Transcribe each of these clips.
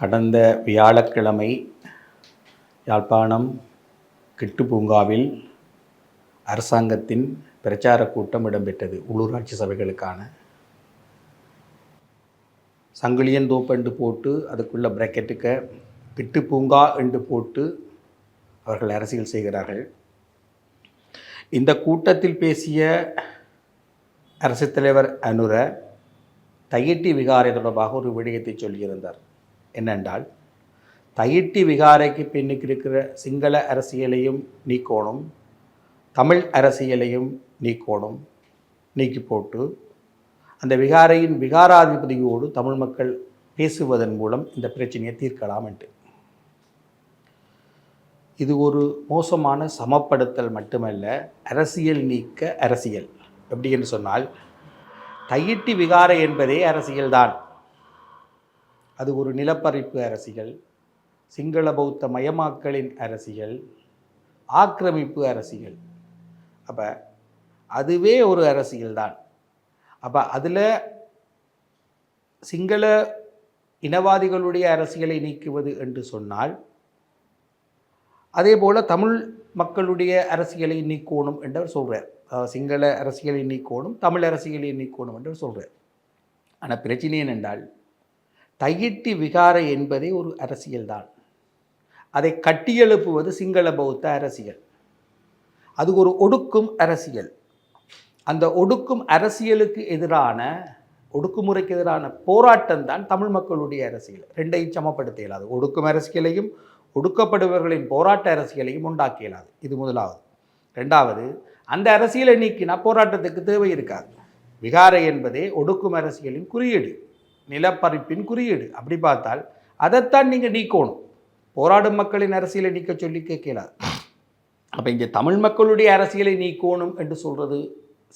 கடந்த வியாழக்கிழமை யாழ்ப்பாணம் கிட்டு பூங்காவில் அரசாங்கத்தின் பிரச்சார கூட்டம் இடம்பெற்றது உள்ளூராட்சி சபைகளுக்கான. சங்கிலியன் தோப்பண்டு போட்டு அதுக்குள்ள பிராக்கெட்டுக்க கிட்டு பூங்கா என்று போட்டு அவர்கள் அரசியல் செய்கிறார்கள். இந்த கூட்டத்தில் பேசிய அரசு தலைவர் அனுர தையிட்டி விகாரை தொடர்பாக ஒரு விடயத்தை சொல்லியிருந்தார். என்னென்றால் தையிட்டி விகாரைக்கு பின்னுக்கு இருக்கிற சிங்கள அரசியலையும் நீக்கோணும் தமிழ் அரசியலையும் நீக்கோணும் நீக்கி போட்டு அந்த விகாரையின் விகாராதிபதியோடு தமிழ் மக்கள் பேசுவதன் மூலம் இந்த பிரச்சனையை தீர்க்கலாம் என்று. இது ஒரு மோசமான சமப்படுத்தல் மட்டுமல்ல அரசியல் நீக்க அரசியல். எப்படி என்று சொன்னால் தையிட்டி விகாரை என்பதே அரசியல்தான். அது ஒரு நிலப்பறிப்பு அரசியல் சிங்கள பௌத்த மயமாக்கலின் அரசியல் ஆக்கிரமிப்பு அரசியல் அப்போ அதுவே ஒரு அரசியல் தான். அப்போ அதில் சிங்கள இனவாதிகளுடைய அரசியலை நீக்குவது என்று சொன்னால் அதே போல் தமிழ் மக்களுடைய அரசியலை நீக்கணும் என்று சொல்கிறார் சிங்கள அரசியலை நீக்கணும் தமிழ் அரசியலை நீக்கணும் என்று சொல்கிறார் ஆனால் பிரச்சனை என்னென்றால் தையிட்டி விகாரை என்பதே ஒரு அரசியல்தான் அதை கட்டியெழுப்புவது சிங்கள பௌத்த அரசியல். அது ஒரு ஒடுக்கும் அரசியல். அந்த ஒடுக்கும் அரசியலுக்கு எதிரான ஒடுக்குமுறைக்கு எதிரான போராட்டம் தான் தமிழ் மக்களுடைய அரசியல். ரெண்டையும் சமப்படுத்த இயலாது. ஒடுக்கும் அரசியலையும் ஒடுக்கப்படுபவர்களின் போராட்ட அரசியலையும் உண்டாக்க இயலாது. இது முதலாவது. ரெண்டாவது அந்த அரசியலை நீக்கினா போராட்டத்துக்கு தேவை இருக்காது. விகாரை என்பதே ஒடுக்கும் அரசியலின் குறியீடு. நிலப்பரப்பின் குறியீடு. அப்படி பார்த்தால் அதைத்தான் நீங்கள் நீக்கணும். போராடும் மக்களின் அரசியலை நீக்க சொல்லி கேட்கலாது அப்போ இங்கே தமிழ் மக்களுடைய அரசியலை நீக்கணும் என்று சொல்கிறது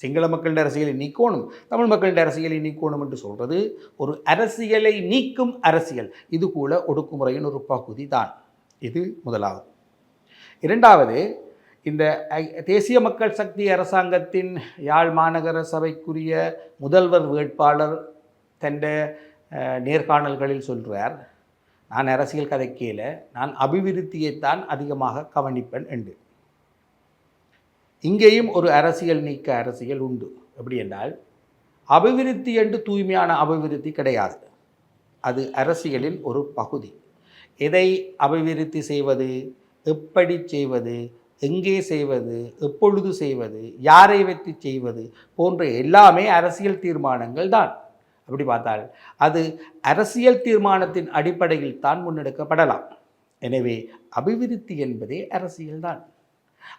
சிங்கள மக்களுடைய அரசியலை நீக்கணும் தமிழ் மக்களுடைய அரசியலை நீக்கணும் என்று சொல்கிறது ஒரு அரசியலை நீக்கும் அரசியல். இது கூட ஒடுக்குமுறையின் ஒரு பகுதி தான் இது முதலாவது. இரண்டாவது இந்த தேசிய மக்கள் சக்தி அரசாங்கத்தின் யாழ் மாநகர சபைக்குரிய முதல்வர் வேட்பாளர் தன் நேர்காணல்களில் சொல்கிறார் நான் அரசியல் கதைக்கையில் நான் அபிவிருத்தியைத்தான் அதிகமாக கவனிப்பேன் என்று. இங்கேயும் ஒரு அரசியல் நீக்க அரசியல் உண்டு. எப்படி என்றால் அபிவிருத்தி என்று தூய்மையான அபிவிருத்தி கிடையாது. அது அரசியலின் ஒரு பகுதி. எதை அபிவிருத்தி செய்வது எப்படி செய்வது எங்கே செய்வது எப்பொழுது செய்வது யாரை வைத்து செய்வது போன்ற எல்லாமே அரசியல் தீர்மானங்கள் தான். அப்படி பார்த்தால் அது அரசியல் தீர்மானத்தின் அடிப்படையில் தான் முன்னெடுக்கப்படலாம். எனவே அபிவிருத்தி என்பதே அரசியல்தான்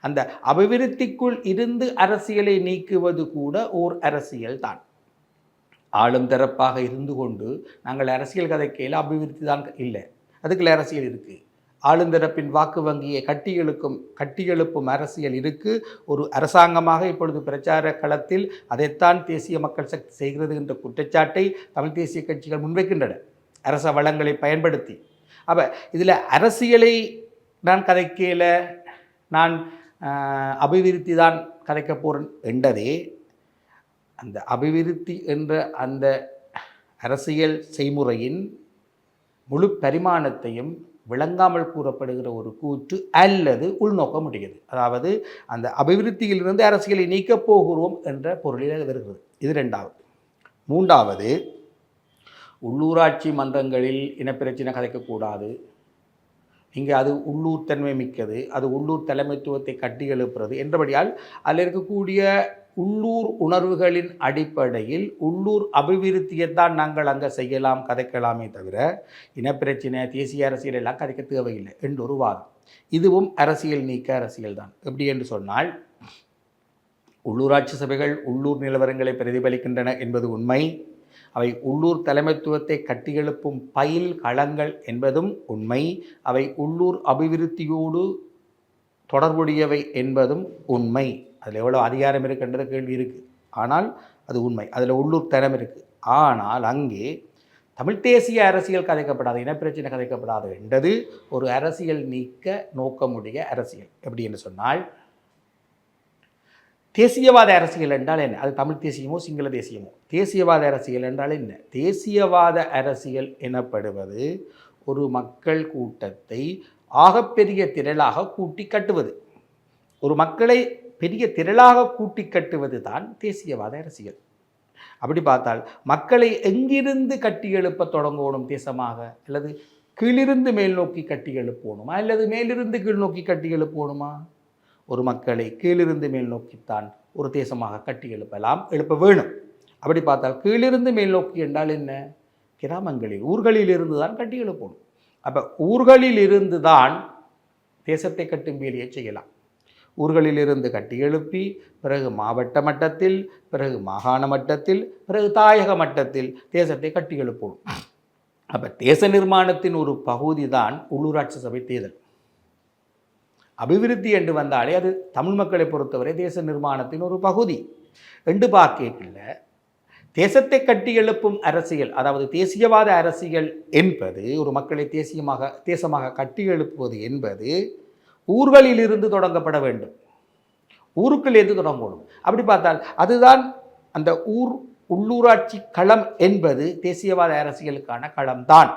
அந்த அபிவிருத்திக்குள் இருந்து அரசியலை நீக்குவது கூட ஓர் அரசியல் தான். ஆளும் தரப்பாக இருந்து கொண்டு நாங்கள் அரசியல் கதைக்கையில் அபிவிருத்தி தான் இல்லை. அதுக்குள்ள அரசியல் இருக்குது ஆளுந்தரப்பின் வாக்கு வங்கியை கட்டியெழுக்கும் கட்டியெழுப்பும் அரசியல் இருக்கு. ஒரு அரசாங்கமாக இப்பொழுது பிரச்சார களத்தில் அதைத்தான் தேசிய மக்கள் சக்தி செய்கிறது என்ற குற்றச்சாட்டை தமிழ் தேசிய கட்சிகள் முன்வைக்கின்றன. அரச வளங்களை பயன்படுத்தி. அப்போ இதில் அரசியலை நான் கதைக்கையில் நான் அபிவிருத்தி தான் கதைக்க போகிறேன் என்றதே அந்த அபிவிருத்தி என்ற அந்த அரசியல் செய்முறையின் முழு பரிமாணத்தையும் விளங்காமல் கூறப்படுகிற ஒரு கூற்று அல்லது உள்நோக்க முடிகிறது அதாவது அந்த அபிவிருத்தியிலிருந்து அரசியலை நீக்கப் போகிறோம் என்ற பொருளில் வருகிறது. இது ரெண்டாவது. மூன்றாவது உள்ளூராட்சி மன்றங்களில் இனப்பிரச்சனை கதைக்கக்கூடாது. இங்கே அது உள்ளூர் தன்மை மிக்கது. அது உள்ளூர் தலைமைத்துவத்தை கட்டி எழுப்புறது என்றபடியால் அதில் இருக்கக்கூடிய உள்ளூர் உணர்வுகளின் அடிப்படையில் உள்ளூர் அபிவிருத்தியைத்தான் நாங்கள் அங்கே செய்யலாம் கதைக்கலாமே தவிர இனப்பிரச்சனை தேசிய அரசியல் எல்லாம் கதைக்க தேவையில்லை என்று ஒரு வாதம். இதுவும் அரசியல் நீக்க அரசியல் தான். எப்படி என்று சொன்னால் உள்ளூராட்சி சபைகள் உள்ளூர் நிலவரங்களை பிரதிபலிக்கின்றன என்பது உண்மை. அவை உள்ளூர் தலைமைத்துவத்தை கட்டியெழுப்பும் பயில் களங்கள் என்பதும் உண்மை. அவை உள்ளூர் அபிவிருத்தியோடு தொடர்புடையவை என்பதும் உண்மை. அதில் எவ்வளோ அதிகாரம் இருக்குன்றது கேள்வி இருக்குது ஆனால் அது உண்மை. அதில் உள்ளூர் தனம் இருக்குது ஆனால் அங்கே தமிழ் தேசிய அரசியல் கதைக்கப்படாது இனப்பிரச்சனை கதைக்கப்படாது என்றது ஒரு அரசியல் நீக்க நோக்கமுடைய அரசியல். எப்படி என்று சொன்னால் தேசியவாத அரசியல் என்றால் என்ன? அது தமிழ் தேசியமோ சிங்கள தேசியமோ? தேசியவாத அரசியல் என்றால் என்ன? தேசியவாத அரசியல் எனப்படுவது ஒரு மக்கள் கூட்டத்தை ஆகப்பெரிய திரளாக கூட்டி கட்டுவது. ஒரு மக்களை பெரிய திரளாக கூட்டி கட்டுவது தான் தேசியவாத அரசியல். அப்படி பார்த்தால் மக்களை எங்கிருந்து கட்டி எழுப்ப தொடங்கணும் தேசமாக? அல்லது கீழிருந்து மேல் நோக்கி கட்டி எழுப்பணுமா அல்லது மேலிருந்து கீழ் நோக்கி கட்டி எழுப்பணுமா ஒரு மக்களை கீழிருந்து மேல் நோக்கித்தான் ஒரு தேசமாக கட்டி எழுப்பலாம் எழுப்ப வேணும். அப்படி பார்த்தால் கீழிருந்து மேல் நோக்கி என்றால் என்ன? கிராமங்களில் ஊர்களில் இருந்து தான் கட்டி எழுப்பணும். அப்போ ஊர்களில் இருந்து தான் தேசத்தை கட்டும் வேலையை செய்யலாம். ஊர்களிலிருந்து கட்டி எழுப்பி பிறகு மாவட்ட மட்டத்தில் பிறகு மாகாண மட்டத்தில் பிறகு தாயக மட்டத்தில் தேசத்தை கட்டி எழுப்பணும் அப்போ தேச நிர்மாணத்தின் ஒரு பகுதி தான் உள்ளூராட்சி சபை தேர்தல். அபிவிருத்தி என்று வந்தாலே அது தமிழ் மக்களை பொறுத்தவரை தேச நிர்மாணத்தின் ஒரு பகுதி. என்று பார்க்கல தேசத்தை கட்டி எழுப்பும் அரசியல் அதாவது தேசியவாத அரசியல் என்பது ஒரு மக்களை தேசியமாக தேசமாக கட்டி எழுப்புவது என்பது ஊர்களிலிருந்து தொடங்கப்பட வேண்டும். ஊருக்குள்ளேருந்து தொடங்கணும் அப்படி பார்த்தால் அதுதான் அந்த ஊர் உள்ளூராட்சி களம் என்பது தேசியவாத அரசியலுக்கான களம்தான்.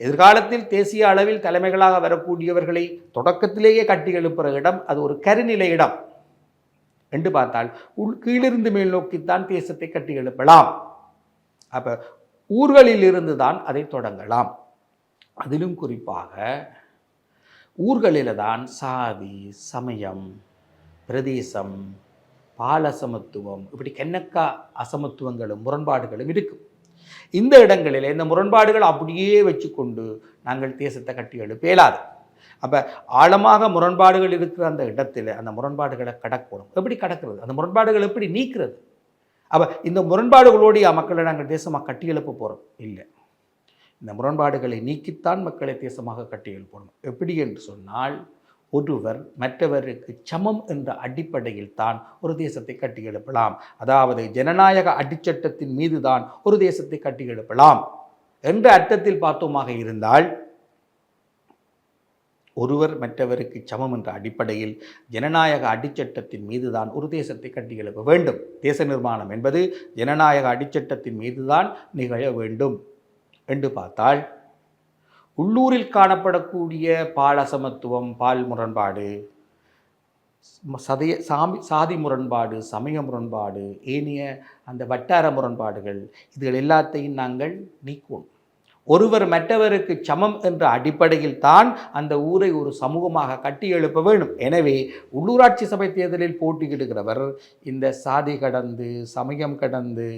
எதிர்காலத்தில் தேசிய அளவில் தலைமைகளாக வரக்கூடியவர்களை தொடக்கத்திலேயே கட்டி எழுப்புகிற இடம் அது ஒரு கருநிலை இடம். என்று பார்த்தால் உள் கீழிருந்து மேல் நோக்கித்தான் தேசத்தை கட்டி எழுப்பலாம். அப்போ ஊர்களில் இருந்து தான் அதை தொடங்கலாம். அதிலும் குறிப்பாக ஊர்களில் தான் சாதி சமயம் பிரதேசம் பால சமத்துவம் இப்படி கென்னக்கா அசமத்துவங்களும் முரண்பாடுகளும் இருக்கும். இந்த இடங்களில் இந்த முரண்பாடுகள் அப்படியே வச்சுக்கொண்டு நாங்கள் தேசத்தை கட்டி எழுப்ப இயலாது அப்போ ஆழமாக முரண்பாடுகள் இருக்கிற அந்த இடத்துல அந்த முரண்பாடுகளை கடக்கணும். எப்படி கடக்கிறது? அந்த முரண்பாடுகள் எப்படி நீக்கிறது? அப்போ இந்த முரண்பாடுகளோடைய மக்களை நாங்கள் தேசமாக கட்டி எழுப்ப போகிறோம் இல்லை. இந்த முரண்பாடுகளை நீக்கித்தான் மக்களை தேசமாக கட்டி எழுப்பணும். எப்படி என்று சொன்னால் ஒருவர் மற்றவருக்கு சமம் என்ற அடிப்படையில் தான் ஒரு தேசத்தை கட்டி எழுப்பலாம். அதாவது ஜனநாயக அடிச்சட்டத்தின் மீது தான் ஒரு தேசத்தை கட்டி எழுப்பலாம். என்ற அர்த்தத்தில் பார்த்தோமாக இருந்தால் ஒருவர் மற்றவருக்கு சமம் என்ற அடிப்படையில் ஜனநாயக அடிச்சட்டத்தின் மீதுதான் ஒரு தேசத்தை கட்டி எழுப்ப வேண்டும். தேச நிர்மாணம் என்பது ஜனநாயக அடிச்சட்டத்தின் மீதுதான் நிகழ வேண்டும். என்று பார்த்தால் உள்ளூரில் காணப்படக்கூடிய பால் அசமத்துவம் பால் முரண்பாடு சதய சாமி சாதி முரண்பாடு சமய முரண்பாடு ஏனைய அந்த வட்டார முரண்பாடுகள் இதுகள் எல்லாத்தையும் நாங்கள் நீக்குவோம். ஒருவர் மற்றவருக்கு சமம் என்ற அடிப்படையில் தான் அந்த ஊரை ஒரு சமூகமாக கட்டி எழுப்ப வேண்டும். எனவே உள்ளூராட்சி சபை தேர்தலில் போட்டியிடுகிறவர் இந்த சாதி கடந்து சமயம் கடந்து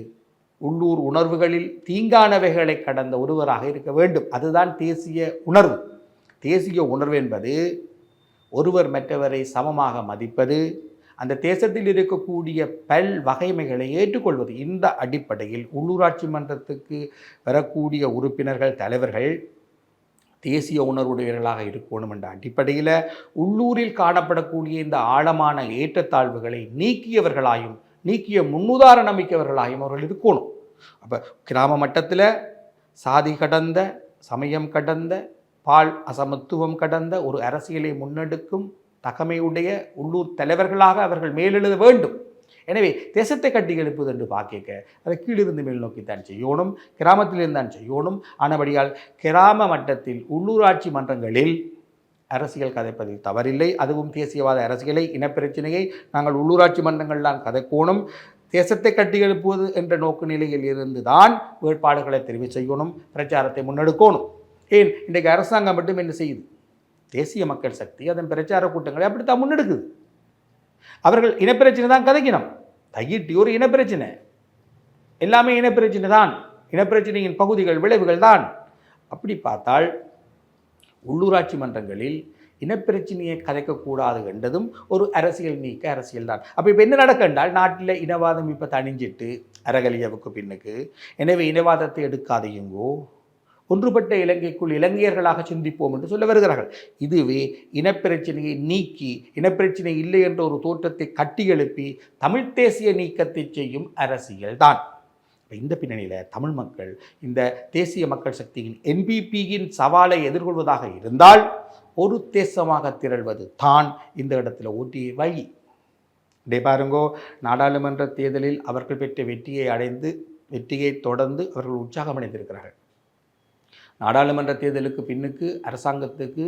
உள்ளூர் உணர்வுகளில் தீங்கானவைகளை கடந்த ஒருவராக இருக்க வேண்டும். அதுதான் தேசிய உணர்வு. தேசிய உணர்வு என்பது ஒருவர் மற்றவரை சமமாக மதிப்பது அந்த தேசத்தில் இருக்கக்கூடிய பல் வகைமைகளை ஏற்றுக்கொள்வது. இந்த அடிப்படையில் உள்ளூராட்சி மன்றத்துக்கு வரக்கூடிய உறுப்பினர்கள் தலைவர்கள் தேசிய உணர்வுடையவர்களாக இருக்கணும் என்ற அடிப்படையில் உள்ளூரில் காணப்படக்கூடிய இந்த ஆழமான ஏற்றத்தாழ்வுகளை நீக்கியவர்களாயும் நீக்கிய முன்னுதாரணம் மிக்கவர்களாயும் அவர்கள் இருக்கணும். அப்போ கிராம மட்டத்தில் சாதி கடந்த சமயம் கடந்த பால் அசமத்துவம் கடந்த ஒரு அரசியலை முன்னெடுக்கும் தகமையுடைய உள்ளூர் தலைவர்களாக அவர்கள் மேலெழுத வேண்டும். எனவே தேசத்தை கட்டி எழுப்புவது என்று பார்க்க அதை கீழிருந்து மேல் நோக்கித்தான் செய்யணும் கிராமத்திலிருந்து தான் செய்யணும். ஆனபடியால் கிராம மட்டத்தில் உள்ளூராட்சி மன்றங்களில் அரசியல் கதைப்பதில் தவறில்லை அதுவும் தேசியவாத அரசியலை இனப்பிரச்சனையை நாங்கள் உள்ளூராட்சி மன்றங்கள்லாம் கதைக்கோணும். தேசத்தை கட்டி எழுப்புவது என்ற நோக்கு நிலையில் இருந்து தான் வேட்பாளர்களை தெரிவு செய்யணும் பிரச்சாரத்தை முன்னெடுக்கணும். ஏன்? இன்றைக்கு அரசாங்கம் மட்டும் என்ன செய்யுது? தேசிய மக்கள் சக்தி அதன் பிரச்சார கூட்டங்களை அப்படித்தான் முன்னெடுக்குது. அவர்கள் இனப்பிரச்சனை தான் கதைக்கணும். தையிட்டி ஒரு இனப்பிரச்சனை. எல்லாமே இனப்பிரச்சனை தான் இனப்பிரச்சனையின் பகுதிகள் விளைவுகள் தான் அப்படி பார்த்தால் உள்ளூராட்சி மன்றங்களில் இனப்பிரச்சனையை கதைக்கக்கூடாது என்றதும் ஒரு அரசியல் நீக்க அரசியல் தான். அப்போ இப்போ என்ன நடக்கண்டால் நாட்டில் இனவாதம் இப்போ தணிஞ்சிட்டு அரகலியவுக்கு பின்னுக்கு. எனவே இனவாதத்தை எடுக்காதையுங்கோ ஒன்றுபட்ட இலங்கைக்குள் இலங்கையர்களாக சிந்திப்போம் என்று சொல்ல வருகிறார்கள். இதுவே இனப்பிரச்சனையை நீக்கி இனப்பிரச்சனை இல்லை என்ற ஒரு தோற்றத்தை கட்டியெழுப்பி தமிழ்த் தேசிய நீக்கத்தை செய்யும் அரசியல் இப்போ இந்த பின்னணியில் தமிழ் மக்கள் இந்த தேசிய மக்கள் சக்தியின் என்பிபியின் சவாலை எதிர்கொள்வதாக இருந்தால் ஒரு தேசமாக திரள்வது தான் இந்த இடத்துல ஓட்டிய வழி. டே பாருங்கோ நாடாளுமன்ற தேர்தலில் அவர்கள் பெற்ற வெற்றியை அடைந்து வெற்றியை தொடர்ந்து அவர்கள் உற்சாகம் அடைந்திருக்கிறார்கள். நாடாளுமன்ற தேர்தலுக்கு பின்னுக்கு அரசாங்கத்துக்கு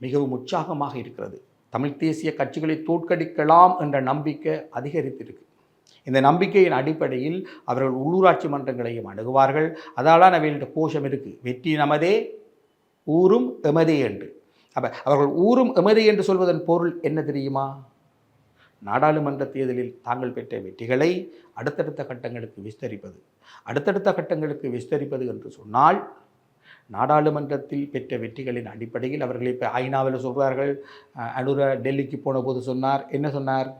மிகவும் உற்சாகமாக இருக்கிறது. தமிழ் தேசிய கட்சிகளை தோற்கடிக்கலாம் என்ற நம்பிக்கை அதிகரித்திருக்கு. இந்த நம்பிக்கையின் அடிப்படையில் அவர்கள் உள்ளூராட்சி மன்றங்களையும் அணுகுவார்கள். அதனால்தான் அவைகளின் கோஷம் இருக்குது வெற்றி நமதே ஊரும் எமதே என்று. அப்போ அவர்கள் ஊரும் எமதே என்று சொல்வதன் பொருள் என்ன தெரியுமா? நாடாளுமன்ற தேர்தலில் தாங்கள் பெற்ற வெற்றிகளை அடுத்தடுத்த கட்டங்களுக்கு விஸ்தரிப்பது. அடுத்தடுத்த கட்டங்களுக்கு விஸ்தரிப்பது என்று சொன்னால் நாடாளுமன்றத்தில் பெற்ற வெற்றிகளின் அடிப்படையில் அவர்கள் இப்போ ஐநாவில் சொல்கிறார்கள் அனுர டெல்லிக்கு போன போது சொன்னார். என்ன சொன்னார்?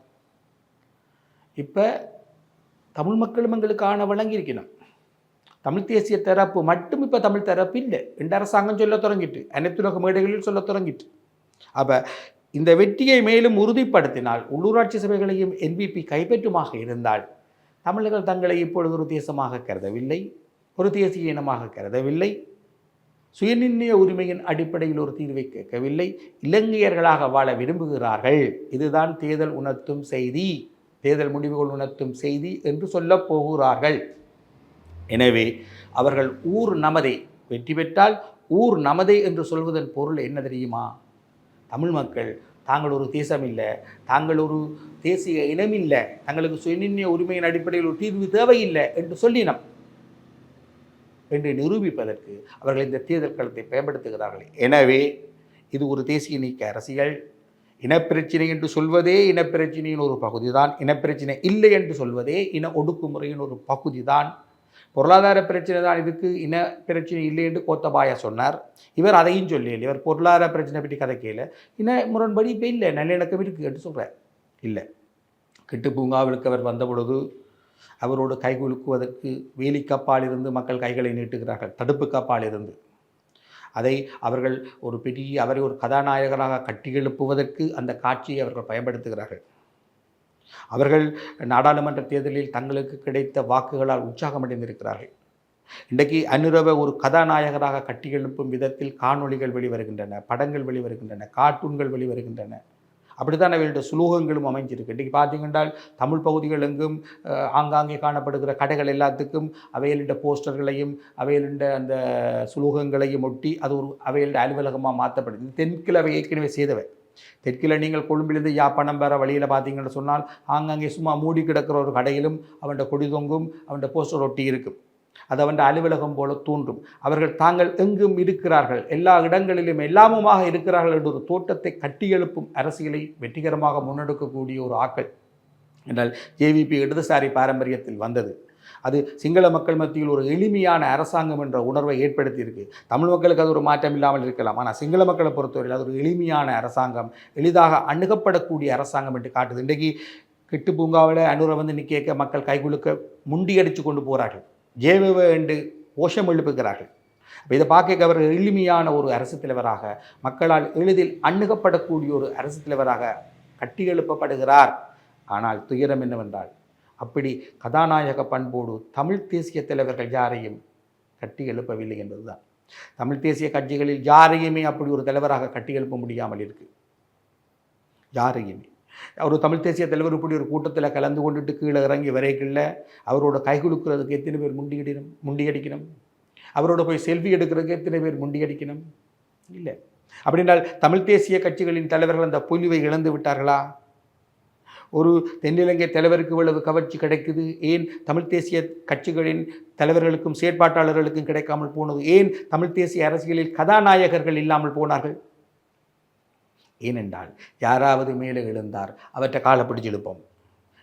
இப்போ தமிழ் மக்களும் எங்களுக்கான வழங்கியிருக்கணும். தமிழ் தேசிய தரப்பு மட்டும் இப்போ தமிழ் தரப்பு இல்லை. இந்த அரசாங்கம் சொல்ல தொடங்கிட்டு அனைத்துலக மேடைகளில் சொல்ல தொடங்கிட்டு. அப்போ இந்த வெற்றியை மேலும் உறுதிப்படுத்தினால் உள்ளூராட்சி சபைகளையும் என்பிபி கைப்பற்றுமாக இருந்தால் தமிழர்கள் தங்களை இப்பொழுது ஒரு தேசமாக கருதவில்லை ஒரு தேசிய இனமாக கருதவில்லை. சுயநிர்ணய உரிமையின் அடிப்படையில் ஒரு தீர்வை கேட்கவில்லை. இலங்கையர்களாக வாழ விரும்புகிறார்கள். இதுதான் தேர்தல் உணர்த்தும் செய்தி. தேர்தல் முடிவுகள் உணர்த்தும் செய்தி என்று சொல்லப் போகிறார்கள். எனவே அவர்கள் ஊர் நமதே வெற்றி பெற்றால் ஊர் நமதே என்று சொல்வதன் பொருள் என்ன தெரியுமா? தமிழ் மக்கள் தாங்கள் ஒரு தேசம் இல்லை தாங்கள் ஒரு தேசிய இனம் இல்லை தங்களுக்கு சுயநிர்ணய உரிமையின் அடிப்படையில் ஒரு தீர்வு தேவையில்லை என்று சொல்லினம். என்று நிரூபிப்பதற்கு அவர்கள் இந்த தேர்தல் களத்தை பயன்படுத்துகிறார்கள். எனவே இது ஒரு தேசிய நீக்க அரசியல். இனப்பிரச்சினை என்று சொல்வதே இனப்பிரச்சினையின் ஒரு பகுதி தான் இனப்பிரச்சினை இல்லை என்று சொல்வதே இன ஒடுக்குமுறையின் ஒரு பகுதி தான் பொருளாதார பிரச்சனை தான் இதுக்கு. இன பிரச்சனை இல்லை என்று கோத்தபாயா சொன்னார். இவர் அதையும் சொல்லல இவர் பொருளாதார பிரச்சனை பற்றி கதை கதைக்கையில் இன முரண்படி இப்போ இல்லை. நல்லிணக்கம் இருக்குது என்று சொல்கிறார் இல்லை. கிட்டு பூங்காவிற்கு அவர் வந்த பொழுது அவரோடு கைகுலுக்குவதற்கு வேலி கப்பால் இருந்து மக்கள் கைகளை நீட்டுகிறார்கள். தடுப்பு கப்பால் இருந்து. அதை அவர்கள் ஒரு பெரிய அவரை ஒரு கதாநாயகராக கட்டியெழுப்புவதற்கு அந்த காட்சியை அவர்கள் பயன்படுத்துகிறார்கள். அவர்கள் நாடாளுமன்ற தேர்தலில் தங்களுக்கு கிடைத்த வாக்குகளால் உற்சாகமடைந்திருக்கிறார்கள். இன்றைக்கு அனுரவை ஒரு கதாநாயகராக கட்டியெழுப்பும் விதத்தில் காணொளிகள் வெளிவருகின்றன படங்கள் வெளிவருகின்றன கார்ட்டூன்கள் வெளிவருகின்றன. அப்படித்தான் அவைகளுடைய சுலோகங்களும் அமைஞ்சிருக்கு. இன்றைக்கி பார்த்தீங்கன்றால் தமிழ் பகுதிகள் எங்கும் ஆங்காங்கே காணப்படுகிற கடைகள் எல்லாத்துக்கும் அவைகளுடைய போஸ்டர்களையும் அவையலுண்ட அந்த சுலோகங்களையும் ஒட்டி அது ஒரு அவையலுடைய அலுவலகமாக மாற்றப்படுது. தென்கில் அவை ஏற்கனவே செய்தவை. தெற்கில் நீங்கள் கொழும்பிலிருந்து யாப்பணம் பெற வழியில் பார்த்தீங்கன்னு சொன்னால் ஆங்காங்கே சும்மா மூடி கிடக்கிற ஒரு கடையிலும் அவன்கிட்ட கொடி தொங்கும் அவன்கிட்ட போஸ்டர் ஒட்டி இருக்கும். அது அவன் அலுவலகம் போல தோன்றும். அவர்கள் தாங்கள் எங்கும் இருக்கிறார்கள். எல்லா இடங்களிலும் எல்லாமுமாக இருக்கிறார்கள் என்ற ஒரு தோட்டத்தை கட்டியெழுப்பும் அரசியலை வெற்றிகரமாக முன்னெடுக்கக்கூடிய ஒரு ஆக்கள். என்றால் ஜேவிபி இடதுசாரி பாரம்பரியத்தில் வந்தது. அது சிங்கள மக்கள் மத்தியில் ஒரு எளிமையான அரசாங்கம் என்ற உணர்வை ஏற்படுத்தியிருக்கு. தமிழ் மக்களுக்கு அது ஒரு மாற்றம் இல்லாமல் இருக்கலாம். ஆனால் சிங்கள மக்களை பொறுத்தவரையில் அது ஒரு எளிமையான அரசாங்கம். எளிதாக அணுகப்படக்கூடிய அரசாங்கம் என்று காட்டுது. இன்றைக்கு கிட்டு பூங்காவில் அனுரை வந்து நிற்க மக்கள் கைகுலுக்க முண்டியடித்து கொண்டு போகிறார்கள் ஜேவிவ என்று கோஷம் எழுப்புகிறார்கள். இதை பார்க்க அவர் எளிமையான ஒரு அரசு தலைவராக மக்களால் எளிதில் அணுகப்படக்கூடிய ஒரு அரசு தலைவராக கட்டியெழுப்பப்படுகிறார் ஆனால் துயரம் என்னவென்றால் அப்படி கதாநாயக பண்போடு தமிழ் தேசிய தலைவர்கள் யாரையும் கட்டி எழுப்பவில்லை என்பதுதான். தமிழ் தேசிய கட்சிகளில் யாரையுமே அப்படி ஒரு தலைவராக கட்டி எழுப்ப முடியாமல் இருக்குது யாரையுமே. அவர் தமிழ் தேசிய தலைவர் இப்படி ஒரு கூட்டத்தில் கலந்து கொண்டுட்டு கீழே இறங்கி வரைக்குள்ள அவரோட கைகுலுக்கிறதுக்கு எத்தனை பேர் முண்டியடிக்கணும் முண்டியடிக்கணும்? அவரோட போய் செல்வி எடுக்கிறதுக்கு எத்தனை பேர் முண்டியடிக்கணும்? இல்லை. அப்படின்னால் தமிழ் தேசிய கட்சிகளின் தலைவர்கள் அந்த பொலிவை இழந்து விட்டார்களா? ஒரு தென்னிலங்கை தலைவருக்கு இவ்வளவு கவர்ச்சி கிடைக்குது ஏன் தமிழ் தேசிய கட்சிகளின் தலைவர்களுக்கும் செயற்பாட்டாளர்களுக்கும் கிடைக்காமல் போனது? ஏன் தமிழ் தேசிய அரசியலில் கதாநாயகர்கள் இல்லாமல் போனார்கள்? ஏனென்றால் யாராவது மேலே எழுந்தார் அவற்றை காலை பிடிச்சு இழுப்போம்.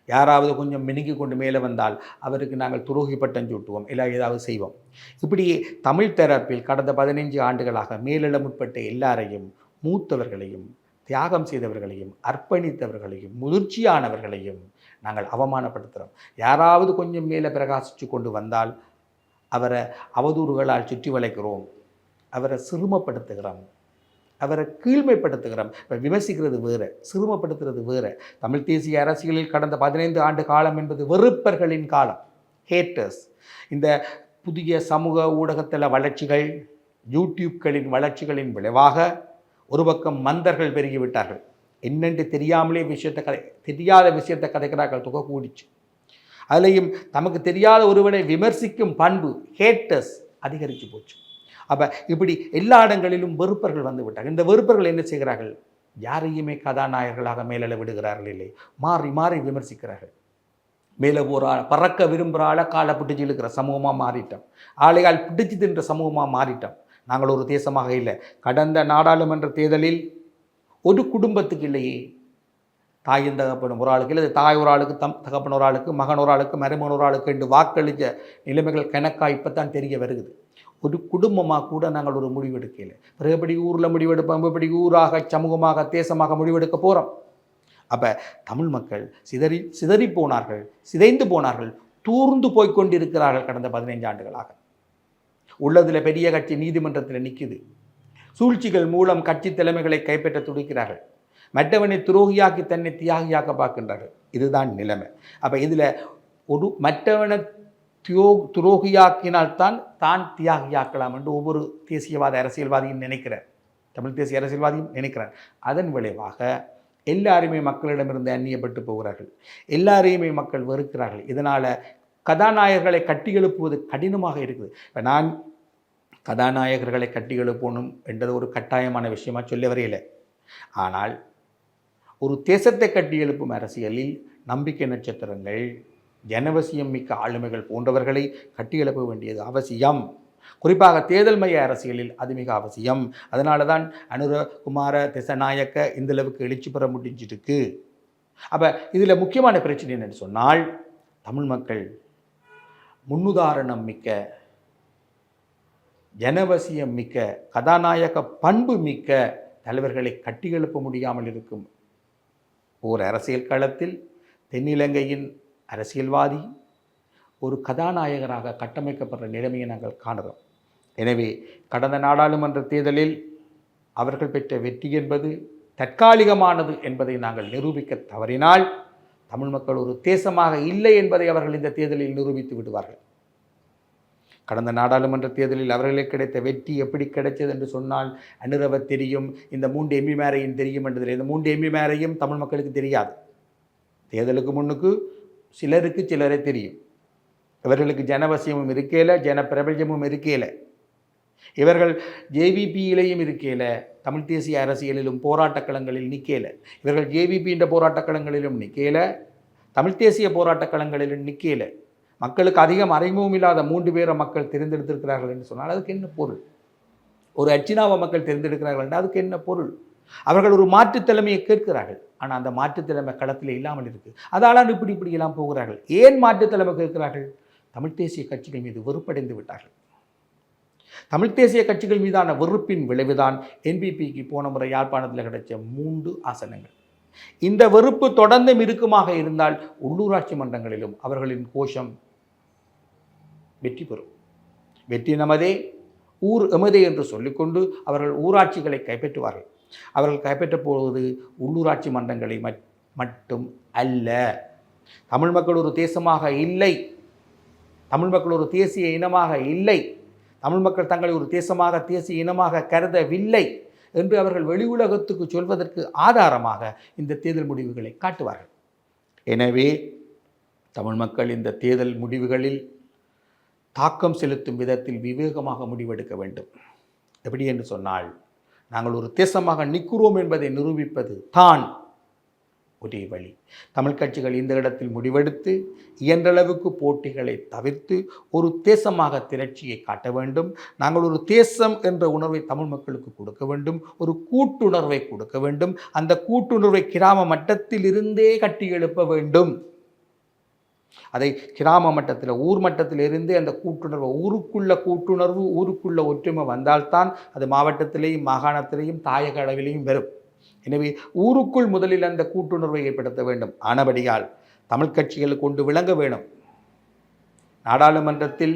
யாராவது கொஞ்சம் மினுங்கி கொண்டு மேலே வந்தால் அவருக்கு நாங்கள் துரோகி பட்டம் சூட்டுவோம் இல்லை ஏதாவது செய்வோம். இப்படியே தமிழ் தரப்பில் கடந்த பதினைஞ்சு ஆண்டுகளாக மேலெழ முற்பட்ட எல்லாரையும் மூத்தவர்களையும் தியாகம் செய்தவர்களையும் அர்ப்பணித்தவர்களையும் முதிர்ச்சியானவர்களையும் நாங்கள் அவமானப்படுத்துகிறோம். யாராவது கொஞ்சம் மேலே பிரகாசித்து கொண்டு வந்தால் அவரை அவதூறுகளால் சுற்றி வளைக்கிறோம் அவரை சிறுமப்படுத்துகிறோம். அவரை கீழ்மைப்படுத்துகிறோம். இப்போ விமர்சிக்கிறது வேறு சிறுமப்படுத்துறது வேறு. தமிழ் தேசிய அரசியலில் கடந்த பதினைந்து ஆண்டு காலம் என்பது வெறுப்பர்களின் காலம். ஹேட்டர்ஸ் இந்த புதிய சமூக ஊடகத்தில் வளர்ச்சிகள் யூடியூப்களின் வளர்ச்சிகளின் விளைவாக ஒரு பக்கம் மந்தர்கள் பெருகிவிட்டார்கள். என்னென்று தெரியாமலே விஷயத்தை கதை தெரியாத விஷயத்தை கதைக்கிறார்கள். தொகை கூடிச்சு. அதுலேயும் தமக்கு தெரியாத ஒருவனை விமர்சிக்கும் பண்பு ஹேட்டர்ஸ் அதிகரித்து போச்சு. அப்போ இப்படி எல்லா இடங்களிலும் வெறுப்பர்கள் வந்து விட்டார்கள் இந்த வெறுப்பர்கள் என்ன செய்கிறார்கள்? யாரையுமே கதாநாயகர்களாக மேலெழ விடுகிறார்கள் இல்லை. மாறி மாறி விமர்சிக்கிறார்கள். மேலே ஒரு ஆள் பறக்க விரும்புகிற ஆளை காலை பிடிச்சி இழுக்கிற சமூகமாக மாறிட்டோம். ஆளையால் பிடிச்சி தின்ற சமூகமாக மாறிட்டோம். நாங்கள் ஒரு தேசமாக இல்லை. கடந்த நாடாளுமன்ற தேர்தலில் ஒரு குடும்பத்துக்கு இல்லையே. தாயின் தகப்பனும் ஒரு ஆளுக்கு இல்லை. தாய் ஒரு ஆளுக்கு தம் தகப்பன் ஒரு ஆளுக்கு மகன் ஒரு ஆளுக்கு மருமகன் ஒரு ஆளுக்கு என்று வாக்களித்த நிலைமைகள் கணக்காக இப்போ தான் தெரிய வருகிறது. ஒரு குடும்பமாக கூட நாங்கள் ஒரு முடிவெடுக்கல. பிறகு எப்படி ஊரில் முடிவெடுப்போம் எப்படி ஊராக சமூகமாக தேசமாக முடிவெடுக்க போகிறோம் அப்போ தமிழ் மக்கள் சிதறி சிதறி போனார்கள் சிதைந்து போனார்கள் தூர்ந்து போய்கொண்டிருக்கிறார்கள் கடந்த பதினைஞ்சு ஆண்டுகளாக. உள்ளதில் பெரிய கட்சி நீதிமன்றத்தில் நிற்குது சூழ்ச்சிகள் மூலம் கட்சி தலைமைகளை கைப்பற்ற துடிக்கிறார்கள். மற்றவனை துரோகியாக்கி தன்னை தியாகியாக்க பார்க்கின்றார்கள். இதுதான் நிலைமை. அப்போ இதில் ஒரு மற்றவனை தியோ துரோகியாக்கினால்தான் தான் தியாகியாக்கலாம் என்று ஒவ்வொரு தேசியவாத அரசியல்வாதியும் நினைக்கிறார். தமிழ் தேசிய அரசியல்வாதியும் நினைக்கிறார். அதன் விளைவாக எல்லாருமே மக்களிடமிருந்து அந்நியப்பட்டு போகிறார்கள். எல்லாரையுமே மக்கள் வெறுக்கிறார்கள். இதனால் கதாநாயகர்களை கட்டி எழுப்புவது கடினமாக இருக்குது. இப்போ நான் கதாநாயகர்களை கட்டி எழுப்பணும் என்றது ஒரு கட்டாயமான விஷயமா சொல்ல வரையில. ஆனால் ஒரு தேசத்தை கட்டி எழுப்பும் அரசியலில் நம்பிக்கை நட்சத்திரங்கள் ஜனவசியம் மிக்க ஆளுமைகள் போன்றவர்களை கட்டியெழுப்ப வேண்டியது அவசியம். குறிப்பாக தேர்தல் மைய அரசியலில் அது மிக அவசியம். அதனால தான் அனுரகுமார திசநாயக்க இந்த அளவுக்கு எழுச்சி பெற முடிஞ்சிருக்கு. அப்போ இதில் முக்கியமான பிரச்சனை என்னென்னு சொன்னால் தமிழ் மக்கள் முன்னுதாரணம் மிக்க ஜனவசியம் மிக்க கதாநாயக பண்பு மிக்க தலைவர்களை கட்டியெழுப்ப முடியாமல் இருக்கும் ஓர் அரசியல் களத்தில் தென்னிலங்கையின் அரசியல்வாதி ஒரு கதாநாயகராக கட்டமைக்கப்படுற நிலைமையை நாங்கள் காணுகிறோம். எனவே கடந்த நாடாளுமன்ற தேர்தலில் அவர்கள் பெற்ற வெற்றி என்பது தற்காலிகமானது என்பதை நாங்கள் நிரூபிக்க தவறினால் தமிழ் மக்கள் ஒரு தேசமாக இல்லை என்பதை அவர்கள் இந்த தேர்தலில் நிரூபித்து விடுவார்கள். கடந்த நாடாளுமன்ற தேர்தலில் அவர்களுக்கு கிடைத்த வெற்றி எப்படி கிடைச்சது என்று சொன்னால் அனுரவ தெரியும் இந்த மூன்று எம்பி மேரையும் தெரியும் என்று தெரியும் இந்த மூன்று எம்பி மேரையும் தமிழ் மக்களுக்கு தெரியாது. தேர்தலுக்கு முன்னுக்கு சிலருக்கு சிலரே தெரியும். இவர்களுக்கு ஜனவசியமும் இருக்கையில் ஜன பிரபஞ்சமும் இவர்கள் ஜேவிபியிலையும் இருக்கையில் தமிழ் தேசிய அரசியலிலும் போராட்டக் களங்களில் நிற்கல இவர்கள் ஜேவிபி என்ற போராட்டக் களங்களிலும் நிற்கல தமிழ் தேசிய போராட்டக் களங்களிலும் நிற்கல மக்களுக்கு அதிகம் அறிமுகம் இல்லாத மூன்று பேரை மக்கள் தேர்ந்தெடுத்திருக்கிறார்கள் என்று சொன்னால் அதுக்கு என்ன பொருள்? ஒரு அச்சினாவ மக்கள் தேர்ந்தெடுக்கிறார்கள் என்றால் அதுக்கு என்ன பொருள்? அவர்கள் ஒரு மாற்றுத்திறமையை கேட்கிறார்கள். ஆனால் அந்த மாற்றுத்திறமை களத்தில் இல்லாமல் இருக்குது அதால் இப்படி இப்படி எல்லாம் போகிறார்கள். ஏன் மாற்றுத்திறமை கேட்கிறார்கள்? தமிழ் தேசிய கட்சிகள் மீது வெறுப்படைந்து விட்டார்கள். தமிழ் தேசிய கட்சிகள் மீதான வெறுப்பின் விளைவுதான் என்பிபிக்கு போன முறை யாழ்ப்பாணத்தில் கிடைச்ச மூன்று ஆசனங்கள். இந்த வெறுப்பு தொடர்ந்தும் இருக்குமாக இருந்தால் உள்ளூராட்சி மன்றங்களிலும் அவர்களின் கோஷம் வெற்றி பெறும். வெற்றி நமதே ஊர் எமதே என்று சொல்லிக்கொண்டு அவர்கள் ஊராட்சிகளை கைப்பற்றுவார்கள். அவர்கள் கைப்பற்றப் போவது உள்ளூராட்சி மன்றங்களை மட்- மட்டும் அல்ல. தமிழ் மக்கள் ஒரு தேசமாக இல்லை. தமிழ் மக்கள் ஒரு தேசிய இனமாக இல்லை. தமிழ் மக்கள் தங்களை ஒரு தேசமாக தேசிய இனமாக கருதவில்லை என்று அவர்கள் வெளி உலகத்துக்கு சொல்வதற்கு ஆதாரமாக இந்த தேர்தல் முடிவுகளை காட்டுவார்கள். எனவே தமிழ் மக்கள் இந்த தேர்தல் முடிவுகளில் தாக்கம் செலுத்தும் விதத்தில் விவேகமாக முடிவெடுக்க வேண்டும். எப்படி என்று சொன்னால் நாங்கள் ஒரு தேசமாக நிற்கிறோம் என்பதை நிரூபிப்பது தான் ஒரே வழி. தமிழ் கட்சிகள் இந்த இடத்தில் முடிவெடுத்து இயன்றளவுக்கு போட்டிகளை தவிர்த்து ஒரு தேசமாக திரட்சியை காட்ட வேண்டும். நாங்கள் ஒரு தேசம் என்ற உணர்வை தமிழ் மக்களுக்கு கொடுக்க வேண்டும். ஒரு கூட்டுணர்வை கொடுக்க வேண்டும். அந்த கூட்டுணர்வை கிராம மட்டத்தில் இருந்தே கட்டி எழுப்ப வேண்டும். அதை கிராம மட்டத்தில் ஊர் மட்டத்திலிருந்து அந்த கூட்டுணர்வு ஊருக்குள்ள கூட்டுணர்வு ஊருக்குள்ள ஒற்றுமை வந்தால்தான் அது மாவட்டத்திலேயும் மாகாணத்திலேயும் தாயக அளவிலேயும் வரும். எனவே ஊருக்குள் முதலில் அந்த கூட்டுணர்வை ஏற்படுத்த வேண்டும். ஆனபடியால் தமிழ் கட்சிகள் கொண்டு விளங்க வேணும். நாடாளுமன்றத்தில்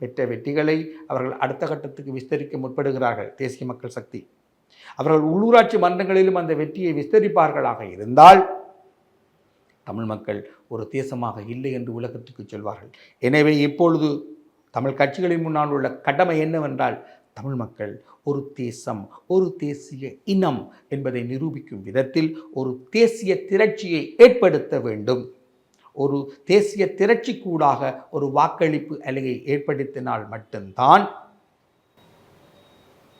பெற்ற வெற்றிகளை அவர்கள் அடுத்த கட்டத்துக்கு விஸ்தரிக்க முற்படுகிறார்கள். தேசிய மக்கள் சக்தி. அவர்கள் உள்ளூராட்சி மன்றங்களிலும் அந்த வெற்றியை விஸ்தரிப்பார்களாக இருந்தால் தமிழ் மக்கள் ஒரு தேசமாக இல்லை என்று உலகத்துக்கு சொல்வார்கள். எனவே இப்பொழுது தமிழ் கட்சிகளின் முன்னால் உள்ள கடமை என்னவென்றால் தமிழ் மக்கள் ஒரு தேசம் ஒரு தேசிய இனம் என்பதை நிரூபிக்கும் விதத்தில் ஒரு தேசிய திரட்சியை ஏற்படுத்த வேண்டும். ஒரு தேசிய திரட்சிக்கூடாக ஒரு வாக்களிப்பு அலையை ஏற்படுத்தினால் மட்டும்தான்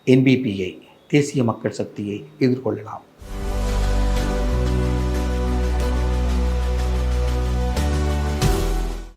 என்பிபியை தேசிய மக்கள் சக்தியை எதிர்கொள்ளலாம்.